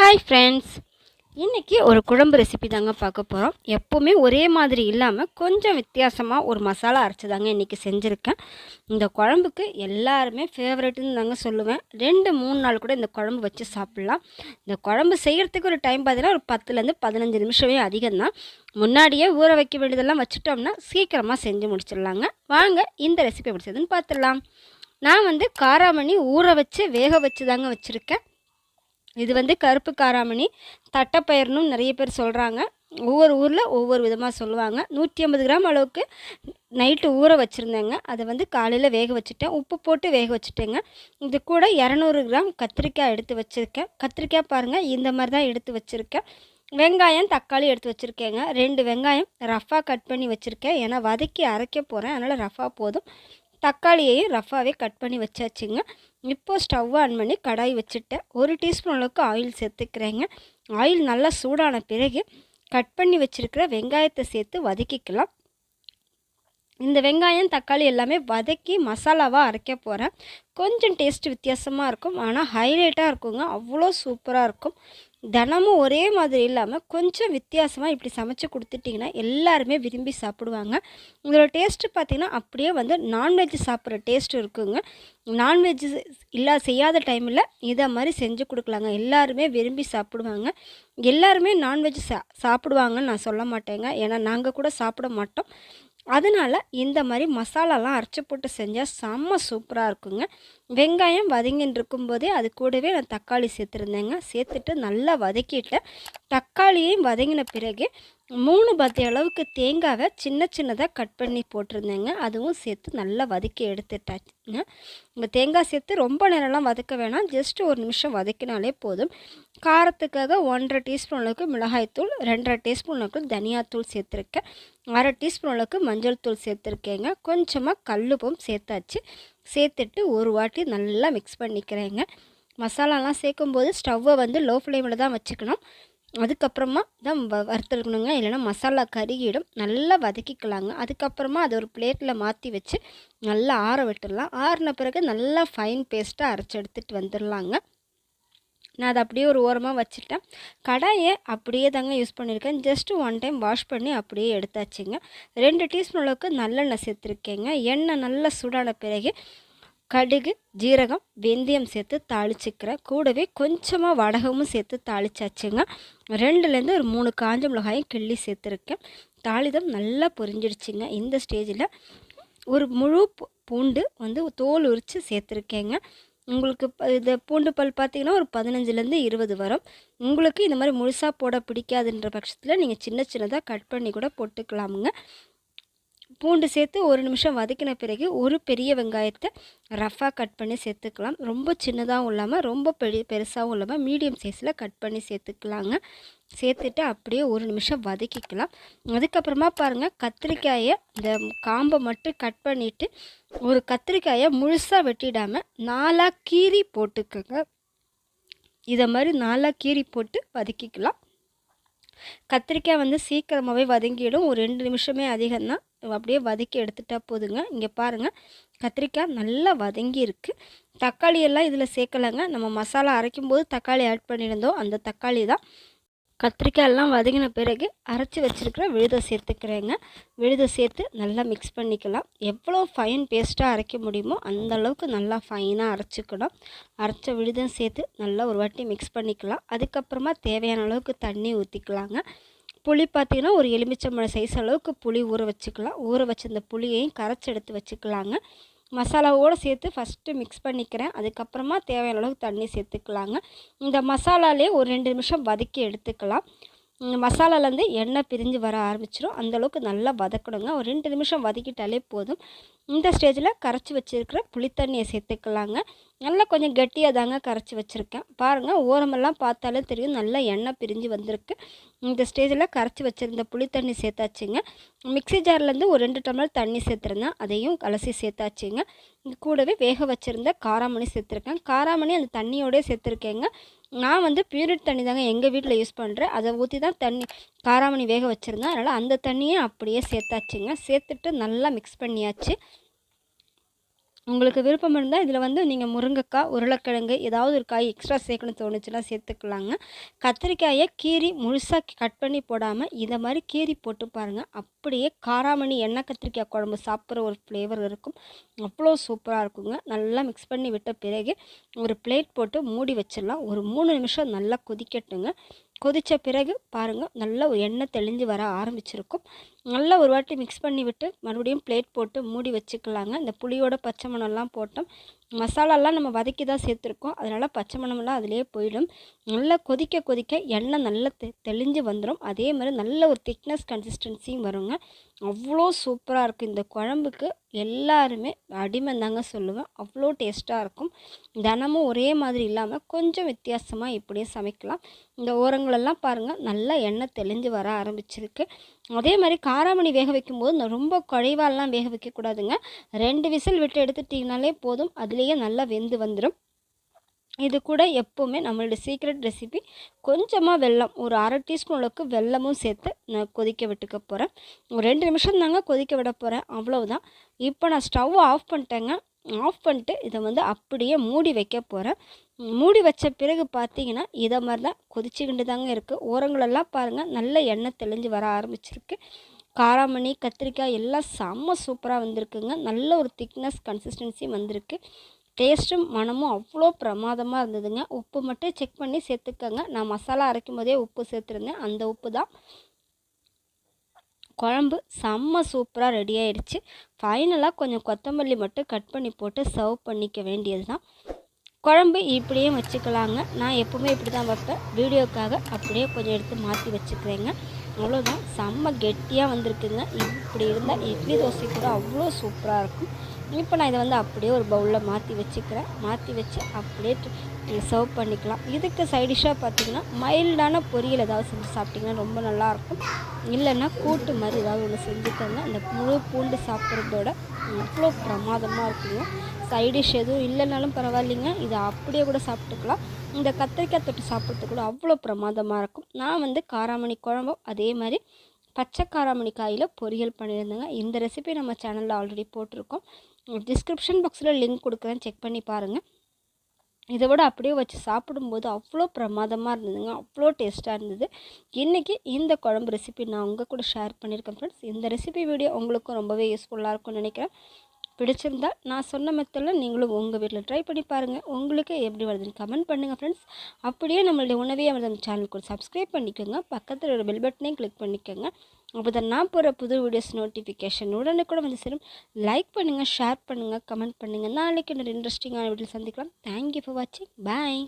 Hi friends இன்றைக்கி ஒரு குழம்பு ரெசிபி தாங்க பார்க்க போகிறோம் எப்போவுமே ஒரே மாதிரி இல்லாமல் கொஞ்சம் வித்தியாசமாக ஒரு மசாலா அரைச்சி தாங்க இன்றைக்கி செஞ்சுருக்கேன். இந்த குழம்புக்கு எல்லாருமே ஃபேவரெட்டுன்னு தாங்க சொல்லுவேன். ரெண்டு மூணு நாள் கூட இந்த குழம்பு வச்சு சாப்பிட்லாம். இந்த குழம்பு செய்கிறதுக்கு ஒரு டைம் பார்த்தீங்கன்னா ஒரு பத்துலேருந்து பதினஞ்சு நிமிஷமே அதிகம்தான் முன்னாடியே ஊற வைக்க வேண்டியதெல்லாம் வச்சுட்டோம்னா சீக்கிரமாக செஞ்சு முடிச்சிடலாங்க. வாங்க இந்த ரெசிபி முடிச்சதுன்னு பார்த்துடலாம். நான் வந்து காராமணி ஊற வச்சு வேக வச்சு தாங்க வச்சுருக்கேன். இது வந்து கருப்பு காராமணி தட்டைப்பயிர்னும் நிறைய பேர் சொல்கிறாங்க ஒவ்வொரு ஊரில் ஒவ்வொரு விதமாக சொல்லுவாங்க. நூற்றி ஐம்பது கிராம் அளவுக்கு நைட்டு ஊற வச்சுருந்தேங்க. அதை வந்து காலையில் வேக வச்சுட்டேன். உப்பு போட்டு வேக வச்சுட்டேங்க. இது கூட இரநூறு கிராம் கத்திரிக்காய் எடுத்து வச்சுருக்கேன். கத்திரிக்காய் பாருங்கள் இந்த மாதிரி தான் எடுத்து வச்சுருக்கேன். வெங்காயம் தக்காளி எடுத்து வச்சுருக்கேங்க. ரெண்டு வெங்காயம் ரஃபாக கட் பண்ணி வச்சுருக்கேன். ஏன்னா வதக்கி அரைக்க போகிறேன் அதனால் ரஃபாக போதும். தக்காளியையும் ரஃபாகவே கட் பண்ணி வச்சாச்சுங்க. இப்போது ஸ்டவ் ஆன் பண்ணி கடாய் வச்சுட்டேன் ஒரு டீஸ்பூன் அளவுக்கு ஆயில் சேர்த்துக்கிறேங்க. ஆயில் நல்லா சூடான பிறகு கட் பண்ணி வச்சுருக்கிற வெங்காயத்தை சேர்த்து வதக்கிக்கலாம். இந்த வெங்காயம் தக்காளி எல்லாமே வதக்கி மசாலாவாக அரைக்க போகிறேன் கொஞ்சம் டேஸ்ட் வித்தியாசமாக இருக்கும். ஆனால் ஹைலைட்டாக இருக்குங்க. அவ்வளோ சூப்பராக இருக்கும். தினமும் ஒரே மாதிரி இல்லாமல் கொஞ்சம் வித்தியாசமாக இப்படி சமைச்சு கொடுத்துட்டிங்கன்னா எல்லாருமே விரும்பி சாப்பிடுவாங்க. இதோட டேஸ்ட்டு பார்த்திங்கன்னா அப்படியே வந்து நான்வெஜ் சாப்பிட்ற டேஸ்ட் இருக்குங்க. நான்வெஜ் இல்லா செய்யாத டைமில் இதை மாதிரி செஞ்சு கொடுக்கலாங்க. எல்லாருமே விரும்பி சாப்பிடுவாங்க. எல்லாருமே நான்வெஜ் சா சாப்பிடுவாங்கன்னு நான் சொல்ல மாட்டேங்க. ஏன்னா நாங்கள் கூட சாப்பிட மாட்டோம். அதனால் இந்த மாதிரி மசாலாலாம் அரைச்சி போட்டு செஞ்சால் செம்ம சூப்பராக இருக்குங்க. வெங்காயம் வதங்கின்னு இருக்கும்போதே அது கூடவே நான் தக்காளி சேர்த்துருந்தேங்க. சேர்த்துட்டு நல்லா வதக்கிட்டேன் தக்காளியையும் வதங்கின பிறகு மூணு பத்தி அளவுக்கு தேங்காவை சின்ன சின்னதாக கட் பண்ணி போட்டிருந்தேங்க. அதுவும் சேர்த்து நல்லா வதக்கி எடுத்துட்டாச்சுங்க. இந்த தேங்காய் சேர்த்து ரொம்ப நேரம்லாம் வதக்க வேணாம். ஜஸ்ட் ஒரு நிமிஷம் வதக்கினாலே போதும். காரத்துக்காக ஒன்றரை டீஸ்பூன் அளவுக்கு மிளகாய்த்தூள் ரெண்டரை டீஸ்பூன் அளவுக்கு தனியாத்தூள் சேர்த்துருக்கேன். அரை டீஸ்பூன் அளவுக்கு மஞ்சள் தூள் சேர்த்துருக்கேங்க. கொஞ்சமாக கல்லுப்பும் சேர்த்தாச்சு. சேர்த்துட்டு ஒரு வாட்டி நல்லா மிக்ஸ் பண்ணிக்கிறேங்க. மசாலாலாம் சேர்க்கும்போது ஸ்டவ்வை வந்து லோ ஃப்ளேமில் தான் வச்சுக்கணும். அதுக்கப்புறமா தான் வ வறுத்துருக்கணுங்க. இல்லைனா மசாலா கருகிடும். நல்லா வதக்கிக்கலாங்க. அதுக்கப்புறமா அதை ஒரு பிளேட்டில் மாற்றி வச்சு நல்லா ஆற விட்டுடலாம். ஆறின பிறகு நல்லா ஃபைன் பேஸ்ட்டாக அரைச்சி எடுத்துகிட்டு வந்துடலாங்க. நான் அதை அப்படியே ஒரு ஓரமாக வச்சுட்டேன். கடாயை அப்படியே தாங்க யூஸ் பண்ணியிருக்கேன். ஜஸ்ட்டு ஒன் டைம் வாஷ் பண்ணி அப்படியே எடுத்தாச்சுங்க. ரெண்டு டீஸ்பூன் அளவுக்கு நல்லெண்ணெய் சேர்த்துருக்கேங்க. எண்ணெய் நல்லா சூடான பிறகு கடுகு ஜீரகம் வெந்தயம் சேர்த்து தாளிச்சிக்கிறேன். கூடவே கொஞ்சமாக வடகமும் சேர்த்து தாளிச்சாச்சுங்க. ரெண்டுலேருந்து ஒரு மூணு காஞ்ச மிளகாயும் கிள்ளி சேர்த்துருக்கேன். தாளிதம் நல்லா பொரிஞ்சிடுச்சுங்க. இந்த ஸ்டேஜில் ஒரு முழு பூண்டு வந்து தோல் உரித்து சேர்த்துருக்கேங்க. உங்களுக்கு இந்த பூண்டு பல் பார்த்தீங்கன்னா ஒரு பதினஞ்சுலேருந்து இருபது வரும். உங்களுக்கு இந்த மாதிரி முழுசாக போட பிடிக்காதுன்ற பட்சத்தில் நீங்கள் சின்ன சின்னதாக கட் பண்ணி கூட போட்டுக்கலாமுங்க. பூண்டு சேர்த்து ஒரு நிமிஷம் வதக்கின பிறகு ஒரு பெரிய வெங்காயத்தை ரஃப்பாக கட் பண்ணி சேர்த்துக்கலாம். ரொம்ப சின்னதாகவும் இல்லாமல் ரொம்ப பெரிய பெருசாகவும் இல்லாமல் மீடியம் சைஸில் கட் பண்ணி சேர்த்துக்கலாங்க. சேர்த்துட்டு அப்படியே ஒரு நிமிஷம் வதக்கிக்கலாம். அதுக்கப்புறமா பாருங்கள் கத்திரிக்காயை இந்த காம்பை மட்டும் கட் பண்ணிவிட்டு ஒரு கத்திரிக்காயை முழுசாக வெட்டிடாமல் நாலாக கீரி போட்டுக்கோங்க. இதை மாதிரி நாலாக கீரி போட்டு வதக்கிக்கலாம். கத்திரிக்காய் வந்து சீக்கிரமாகவே வதங்கிடும். ஒரு ரெண்டு நிமிஷமே அதிகம்தான். அப்படியே வதக்கி எடுத்துட்டா போதுங்க. இங்கே பாருங்கள் கத்திரிக்காய் நல்லா வதங்கி இருக்குது தக்காளி எல்லாம் இதில் சேர்க்கலைங்க. நம்ம மசாலா அரைக்கும் போது தக்காளி ஆட் பண்ணியிருந்தோம். அந்த தக்காளி தான். கத்திரிக்காய் எல்லாம் வதங்கின பிறகு அரைச்சி வச்சுருக்கிற விழுதை சேர்த்துக்கிறேங்க. விழுதை சேர்த்து நல்லா மிக்ஸ் பண்ணிக்கலாம். எவ்வளோ ஃபைன் பேஸ்ட்டாக அரைக்க முடியுமோ அந்த அளவுக்கு நல்லா ஃபைனாக அரைச்சிக்கணும். அரைச்ச விழுதும் சேர்த்து நல்லா ஒரு வாட்டி மிக்ஸ் பண்ணிக்கலாம். அதுக்கப்புறமா தேவையான அளவுக்கு தண்ணி ஊற்றிக்கலாங்க புளி பார்த்திங்கன்னா ஒரு எலுமிச்சம்பழம் சைஸ் அளவுக்கு புளி ஊற வச்சுக்கலாம். ஊற வச்சிருந்த புளியையும் கரைச்சி எடுத்து வச்சுக்கலாங்க. மசாலாவோடு சேர்த்து ஃபஸ்ட்டு மிக்ஸ் பண்ணிக்கிறேன். அதுக்கப்புறமா தேவையான அளவுக்கு தண்ணி சேர்த்துக்கலாங்க. இந்த மசாலாலே ஒரு ரெண்டு நிமிஷம் வதக்கி எடுத்துக்கலாம். இந்த மசாலாலேருந்து எண்ணெய் பிரிஞ்சு வர ஆரம்பிச்சிடும் அந்தளவுக்கு நல்லா வதக்கணுங்க. ஒரு ரெண்டு நிமிஷம் வதக்கிட்டாலே போதும். இந்த ஸ்டேஜில் கரைச்சி வச்சுருக்கிற புளித்தண்ணியை சேர்த்துக்கலாங்க. நல்லா கொஞ்சம் கெட்டியாக தாங்க கரைச்சி வச்சுருக்கேன். பாருங்கள் ஓரமெல்லாம் பார்த்தாலே தெரியும். நல்லா எண்ணெய் பிரிஞ்சு வந்திருக்கு. இந்த ஸ்டேஜில் கரைச்சி வச்சுருந்த புளி தண்ணி சேர்த்தாச்சுங்க. மிக்சி ஜார்லேருந்து ஒரு ரெண்டு டம்ளர் தண்ணி சேர்த்துருந்தேன். அதையும் கலசி சேர்த்தாச்சுங்க. இது கூடவே வேக வச்சுருந்த காராமணி சேர்த்துருக்கேன். காராமணி அந்த தண்ணியோடய சேர்த்துருக்கேங்க. நான் வந்து பியூரிட் தண்ணி தாங்க எங்கள் வீட்டில் யூஸ் பண்ணுறேன் அதை ஊற்றி தான் தண்ணி காராமணி வேக வச்சுருந்தேன். அதனால் அந்த தண்ணியை அப்படியே சேர்த்தாச்சுங்க. சேர்த்துட்டு நல்லா மிக்ஸ் பண்ணியாச்சு. உங்களுக்கு விருப்பம் இருந்தால் இதில் வந்து நீங்கள் முருங்கைக்காய் உருளைக்கிழங்கு ஏதாவது ஒரு காய் எக்ஸ்ட்ரா சேர்க்கணும் தோணுச்சுன்னா சேர்த்துக்கலாங்க. கத்திரிக்காயை கீரி முழுசாக கட் பண்ணி போடாமல் இதை மாதிரி கீரி போட்டு பாருங்கள் அப்படியே காராமணி எண்ணெய் கத்திரிக்காய் குழம்பு சாப்பிட்ற ஒரு ஃப்ளேவர் இருக்கும். அவ்வளோ சூப்பராக இருக்குங்க. நல்லா மிக்ஸ் பண்ணி விட்ட பிறகு ஒரு பிளேட் போட்டு மூடி வச்சிடலாம். ஒரு மூணு நிமிஷம் நல்லா கொதிக்கட்டுங்க. கொதித்த பிறகு பாருங்கள் நல்லா ஒரு எண்ணெய் தெளிஞ்சு வர ஆரம்பிச்சிருக்கும். நல்லா ஒரு வாட்டி மிக்ஸ் பண்ணி விட்டு மறுபடியும் பிளேட் போட்டு மூடி வச்சுக்கலாங்க. இந்த புளியோட பச்சை மணம்லாம் போட்டோம். மசாலாலாம் நம்ம வதக்கி தான் சேர்த்துருக்கோம். அதனால் பச்சை மணமெல்லாம் அதிலே போயிடும். நல்லா கொதிக்க கொதிக்க எண்ணெய் நல்லா தெ தெளிஞ்சு வந்துடும் அதே மாதிரி நல்ல ஒரு திக்னஸ் கன்சிஸ்டன்சியும் வருங்க. அவ்வளோ சூப்பராக இருக்கும். இந்த குழம்புக்கு எல்லாருமே அடிமை தாங்க சொல்லுவேன். அவ்வளோ டேஸ்ட்டாக இருக்கும். தினமும் ஒரே மாதிரி இல்லாமல் கொஞ்சம் வித்தியாசமாக இப்படியே சமைக்கலாம். இந்த ஓரங்களெல்லாம் பாருங்கள் நல்லா எண்ணெய் தெளிஞ்சு வர ஆரம்பிச்சிருக்கு. அதே மாதிரி காராமணி வேக வைக்கும்போது நான் ரொம்ப குழைவாலாம் வேக வைக்கக்கூடாதுங்க ரெண்டு விசில் விட்டு எடுத்துட்டிங்கனாலே போதும். அதுலேயே நல்லா வெந்து வந்துடும் இது கூட எப்போவுமே நம்மளோட சீக்ரெட் ரெசிபி கொஞ்சமாக வெல்லம் ஒரு அரை டீஸ்பூன் அளவுக்கு வெல்லமும் சேர்த்து நான் கொதிக்க விட்டுக்க போகிறேன் ஒரு ரெண்டு நிமிஷம் தாங்க கொதிக்க விட போகிறேன் அவ்வளோதான் இப்போ நான் ஸ்டவ் ஆஃப் பண்ணிட்டேங்க. ஆஃப் பண்ணிட்டு இதை வந்து அப்படியே மூடி வைக்க போகிறேன் மூடி வச்ச பிறகு பார்த்தீங்கன்னா இதை மாதிரி தான் கொதிச்சுக்கிட்டு தாங்க இருக்குது ஓரங்களெல்லாம் பாருங்கள் நல்ல எண்ணெய் தெளிஞ்சு வர ஆரம்பிச்சிருக்கு. காராமணி கத்திரிக்காய் எல்லாம் செம்ம சூப்பராக வந்திருக்குங்க. நல்ல ஒரு திக்னஸ் கன்சிஸ்டன்சி வந்திருக்கு. டேஸ்ட்டும் மனமும் அவ்வளோ பிரமாதமாக இருந்ததுங்க. உப்பு மட்டும் செக் பண்ணி சேர்த்துக்கோங்க. நான் மசாலா அரைக்கும் போதே உப்பு சேர்த்துருந்தேன். அந்த உப்பு தான். குழம்பு செம்ம சூப்பராக ரெடி ஆயிடுச்சு. ஃபைனலாக கொஞ்சம் கொத்தமல்லி மட்டும் கட் பண்ணி போட்டு சர்வ் பண்ணிக்க வேண்டியது தான் குழம்பு இப்படியே வச்சுக்கலாங்க. நான் எப்போவுமே இப்படி தான் வைப்பேன். வீடியோக்காக அப்படியே கொஞ்சம் எடுத்து மாற்றி வச்சுக்கிறேங்க. அவ்வளோதான் செம்ம கெட்டியாக வந்திருக்குங்க. இப்படி இருந்தால் இட்லி தோசை கூட அவ்வளோ சூப்பராக இருக்கும். இப்போ நான் இதை வந்து அப்படியே ஒரு பவுலில் மாற்றி வச்சுக்கிறேன். மாற்றி வச்சு அப்படியே சர்வ் பண்ணிக்கலாம். இதுக்கு சைடிஷாக பார்த்தீங்கன்னா மைல்டான பொரியல் ஏதாவது செஞ்சு சாப்பிட்டிங்கன்னா ரொம்ப நல்லாயிருக்கும். இல்லைன்னா கூட்டு மாதிரி ஏதாவது ஒன்று செஞ்சுக்கோங்க அந்த முழு பூண்டு சாப்பிட்றதோட அவ்வளோ பிரமாதமாக இருக்குங்க. சைடிஷ் எதுவும் இல்லைனாலும் பரவாயில்லைங்க. இதை அப்படியே கூட சாப்பிட்டுக்கலாம். இந்த கத்திரிக்காய் தொட்டு சாப்பிட்றதுக்கு கூட அவ்வளோ பிரமாதமாக இருக்கும். நான் வந்து காராமணி குழம்பும் அதே மாதிரி பச்சை காராமணி காயில் பொரியல் பண்ணியிருந்தேங்க. இந்த ரெசிபி நம்ம சேனலில் ஆல்ரெடி போட்டிருக்கோம். டிஸ்கிரிப்ஷன் பாக்ஸில் லிங்க் கொடுக்குறேன். செக் பண்ணி பாருங்கள் இதை விட அப்படியே வச்சு சாப்பிடும்போது அவ்வளோ பிரமாதமாக இருந்ததுங்க. அவ்வளோ டேஸ்ட்டாக இருந்தது. இன்றைக்கி இந்த குழம்பு ரெசிபி நான் உங்கள் கூட ஷேர் பண்ணியிருக்கேன் ஃப்ரெண்ட்ஸ் இந்த ரெசிபி வீடியோ உங்களுக்கும் ரொம்பவே யூஸ்ஃபுல்லாக இருக்கும்னு நினைக்கிறேன். பிடிச்சிருந்தா நான் சொன்ன மெத்தடில் நீங்களும் உங்கள் வீட்டில் ட்ரை பண்ணி பாருங்கள் உங்களுக்கு எப்படி வருதுன்னு கமெண்ட் பண்ணுங்கள் ஃப்ரெண்ட்ஸ் அப்படியே நம்மளுடைய உணவே அமிர்தம் சேனலுக்கு சப்ஸ்கிரைப் பண்ணிக்கோங்க. பக்கத்தில் ஒரு பெல் பட்டனையும் கிளிக் பண்ணிக்கோங்க. அப்போ தான் நான் போகிற புது வீடியோஸ் நோட்டிஃபிகேஷன் உடனே கூட வந்து சேரும். லைக் பண்ணுங்கள் ஷேர் பண்ணுங்கள் கமெண்ட் பண்ணுங்கள் நாளைக்கு இன்னொரு இன்ட்ரெஸ்டிங்கான வீடியோ சந்திக்கலாம். தேங்க்யூ ஃபார் வாட்சிங் பாய்